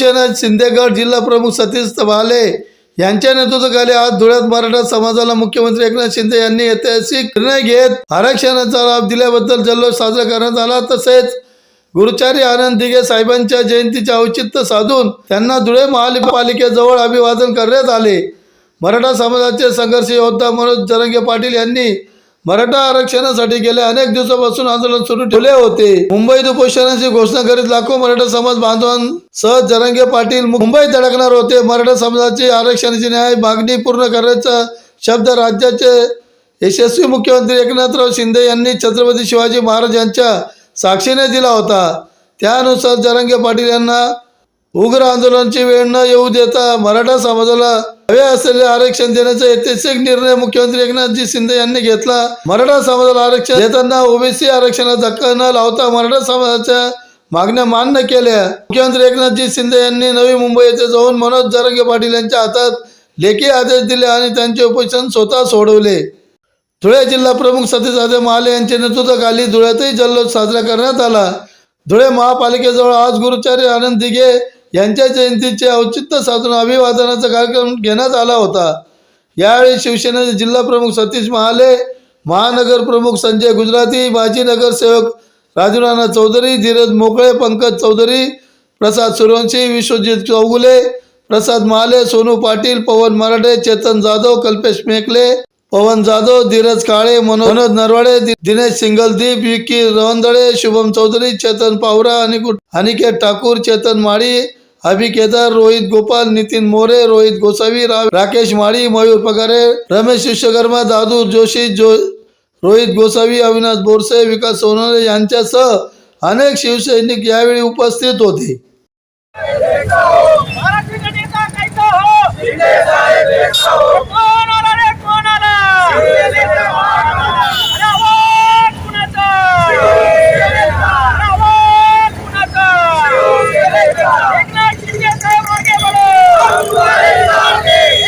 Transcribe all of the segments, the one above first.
शिवसेना शिंदेगड जिल्हा प्रमुख सतीश तबाले यांच्या नेतृत्वाखाली आज धुळ्यात मराठा समाजाला मुख्यमंत्री एकनाथ शिंदे यांनी ऐतिहासिक निर्णय घेत आरक्षणाचा लाभ दिल्याबद्दल जल्लोष साजरा करण्यात आला. तसेच गुरुचारी आनंद दिघे साहेबांच्या जयंतीचे औचित्य साधून त्यांना धुळे महापालिकेजवळ अभिवादन करण्यात आले. मराठा समाजाचे संघर्ष योद्धा मनोज जरंगे पाटील यांनी मराठा आरक्षणासाठी गेल्या अनेक दिवसापासून आंदोलन सुरू ठेवले होते. मुंबईत उपोषणाची घोषणा करीत लाखो मराठा समाज बांधवांसह जरंगे पाटील मुंबईत अडकणार होते. मराठा समाजाची आरक्षणाची न्याय मागणी पूर्ण करण्याचा शब्द राज्याचे यशस्वी मुख्यमंत्री एकनाथराव शिंदे यांनी छत्रपती शिवाजी महाराज यांच्या साक्षीने दिला होता. त्यानुसार जरंगे पाटील यांना उग्र आंदोलनाची वेळ न येऊ देता मराठा समाजाला हवे असलेले आरक्षण देण्याचा ऐतिहासिक निर्णय मुख्यमंत्री एकनाथजी शिंदे यांनी घेतला. मराठा समाजाला आरक्षण देताना ओबीसी आरक्षणाला धक्का न लावता मराठा समाजाच्या मागण्या मान्य केल्या. मुख्यमंत्री एकनाथजी शिंदे यांनी नवी मुंबई येथे जाऊन मनोज जरंगे पाटील यांच्या हातात लेखी आदेश दिले आणि त्यांचे उपोषण स्वतः सोडवले. धुळे जिल्हा प्रमुख सतीश आदे महाले यांच्या नेतृत्वाखाली धुळ्यातही जल्लोष साजरा करण्यात आला. धुळे महापालिकेजवळ आज गुरुचार्य आनंद दिघे यांच्या जयंतीचे औचित्य साधून अभिवादनाचा कार्यक्रम घेण्यात आला होता. यावेळी शिवसेनेचे जिल्हा प्रमुख सतीश महाले महानगर प्रमुख संजय गुजराती माजी नगरसेवक राजूराणा चौधरी धीरज मोकळे पंकज चौधरी प्रसाद सूर्यवंशी विश्वजित चौगुले प्रसाद महाले सोनू पाटील पवन मराठे चेतन जाधव कल्पेश मेकले पवन जाधव धीरज काळे मनोज नरवाडे दिनेश सिंगलदीप विकी रवंदळे शुभम चौधरी चेतन पावरा अनिकेत ठाकूर चेतन माळी अभि केदार रोहित गोपाल नितीन मोरे रोहित गोसावी राकेश माळी मयूर पगारे रमेश विश्वकर्मा दादू जोशी जो रोहित गोसावी अविनाश बोरसे विकास सोनवणे यांच्यासह अनेक शिवसैनिक यावेळी उपस्थित होते. मराठी नेता कैसा हो कोण आला रे कोण आला अरे आवाज कुणाचा अरे आवाज कुणाचा एकनाथ शिंदे साहेब आगे बढो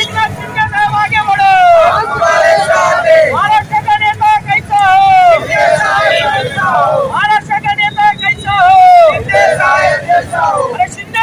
एकनाथ शिंदे साहेब आगे बढो महाराष्ट्र का नेता कैसा हो महाराष्ट्र का नेता कैसा हो अरे शिंदे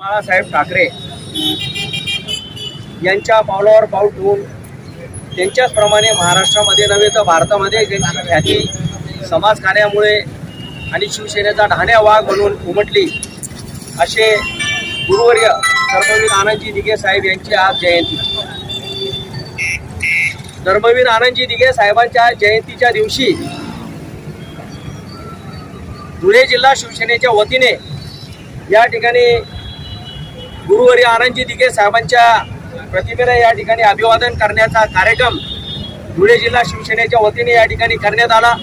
बाळासाहेब ठाकरे यांच्या पावलावर पाऊल ठेवून त्यांच्याचप्रमाणे महाराष्ट्रामध्ये नव्हे तर भारतामध्ये ज्यांची ख्याती समाजकार्यामुळे आणि शिवसेनेचा ढाण्या वाघ म्हणून उमटली असे गुरुवर्य धर्मवीर आनंदजी दिघे साहेब यांची आज जयंती. धर्मवीर आनंदजी दिघे साहेबांच्या जयंतीच्या दिवशी धुळे जिल्हा शिवसेनेच्या वतीने या ठिकाणी गुरुवारी आनंदजी दिघे साहेबांच्या प्रतिमेला या ठिकाणी अभिवादन करण्याचा कार्यक्रम धुळे जिल्हा शिवसेनेच्या वतीने या ठिकाणी करण्यात आला.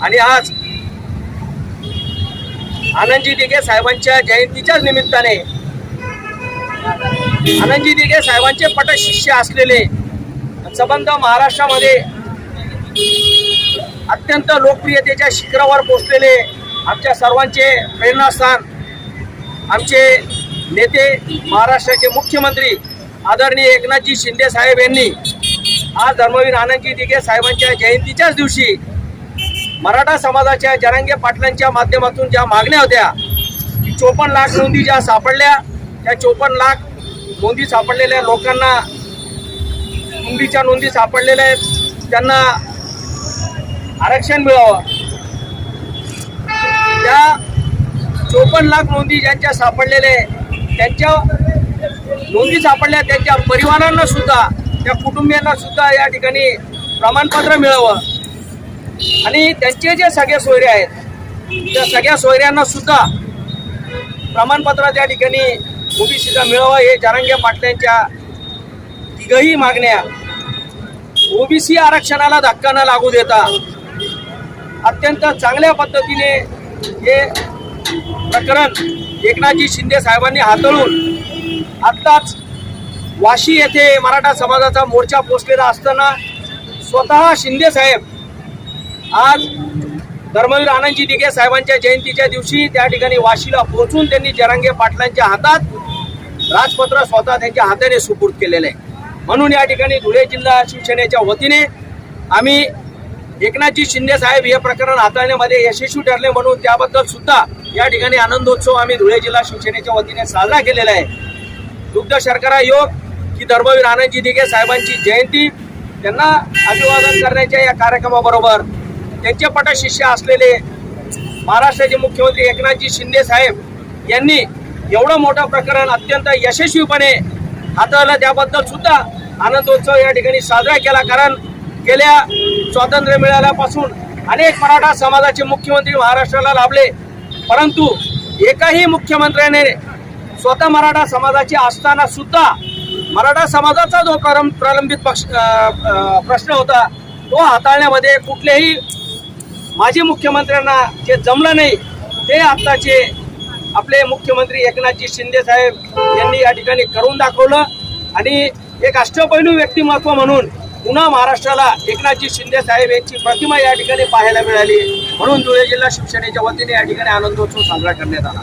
आणि आज आनंदजी दिघे साहेबांच्या जयंतीच्याच निमित्ताने आनंदजी दिघे साहेबांचे पटशिष्य असलेले संबंध महाराष्ट्रामध्ये अत्यंत लोकप्रियतेच्या शिखरावर पोचलेले आमच्या सर्वांचे प्रेरणास्थान आमचे नेते महाराष्ट्राचे मुख्यमंत्री आदरणीय एकनाथजी शिंदे साहेब यांनी आज धर्मवीर आनंदजी दिघे साहेबांच्या जयंतीच्याच दिवशी मराठा समाजाच्या जरांगे पाटलांच्या माध्यमातून ज्या मागण्या होत्या की चोपन्न लाख नोंदी ज्या सापडल्या त्या चोपन्न लाख नोंदी सापडलेल्या लोकांना नोंदीच्या नोंदी सापडलेल्या आहेत. त्यांना आरक्षण मिळावं. त्या चोपन्न लाख नोंदी ज्यांच्या सापडलेल्या आहेत त्यांच्या नोंदी सापडल्या त्यांच्या परिवारांना सुद्धा त्या कुटुंबियांना सुद्धा या ठिकाणी प्रमाणपत्र मिळावं. आणि त्यांचे जे सगळे सोयरे आहेत त्या सगळ्या सोयऱ्यांना सुद्धा प्रमाणपत्र त्या ठिकाणी ओबीसीचा मिळावा हे जरांगे पाटल्यांच्या तिघही मागण्या. ओबीसी आरक्षणाला धक्का न लागू देता अत्यंत चांगल्या पद्धतीने हे प्रकरण एकनाथजी शिंदे साहेबांनी हाताळून आत्ताच वाशी येथे मराठा समाजाचा मोर्चा पोचलेला असताना स्वतः शिंदे साहेब आज धर्मवीर आनंदजी दिघे साहेबांच्या जयंतीच्या दिवशी त्या ठिकाणी वाशीला पोहोचून त्यांनी जरांगे पाटलांच्या हातात राजपत्र स्वतः त्यांच्या हाताने सुपूर्द केलेलं आहे. म्हणून या ठिकाणी धुळे जिल्हा शिवसेनेच्या वतीने आम्ही एकनाथजी शिंदे साहेब हे प्रकरण हाताळण्यामध्ये यशस्वी ठरले म्हणून त्याबद्दल सुद्धा या ठिकाणी आनंदोत्सव आम्ही धुळे जिल्हा शिवसेनेच्या वतीने साजरा केलेला आहे. दुग्ध शर्करा योग की धर्मवीर आनंदजी दिघे साहेबांची जयंती त्यांना अभिवादन करण्याच्या या कार्यक्रमाबरोबर त्यांचे पटशिष्य असलेले महाराष्ट्राचे मुख्यमंत्री एकनाथजी शिंदे साहेब यांनी एवढं मोठं प्रकरण अत्यंत यशस्वीपणे हाताळलं त्याबद्दल सुद्धा आनंदोत्सव या ठिकाणी साजरा केला. कारण गेल्या स्वातंत्र्य मिळाल्यापासून अनेक मराठा समाजाचे मुख्यमंत्री महाराष्ट्राला लाभले. परंतु एकाही मुख्यमंत्र्याने स्वतः मराठा समाजाची असताना सुद्धा मराठा समाजाचा जो प्रलंब प्रलंबित पक्ष प्रश्न होता तो हाताळण्यामध्ये कुठलेही माजी मुख्यमंत्र्यांना जे जमलं नाही ते आत्ताचे आपले मुख्यमंत्री एकनाथजी शिंदे साहेब यांनी या ठिकाणी करून दाखवलं. आणि एक अष्टपैलू व्यक्तिमत्व म्हणून पुन्हा महाराष्ट्राला एकनाथजी शिंदे साहेब यांची प्रतिमा या ठिकाणी पाहायला मिळाली. म्हणून धुळे जिल्हा शिवसेनेच्या वतीने या ठिकाणी आनंदोत्सव साजरा करण्यात आला.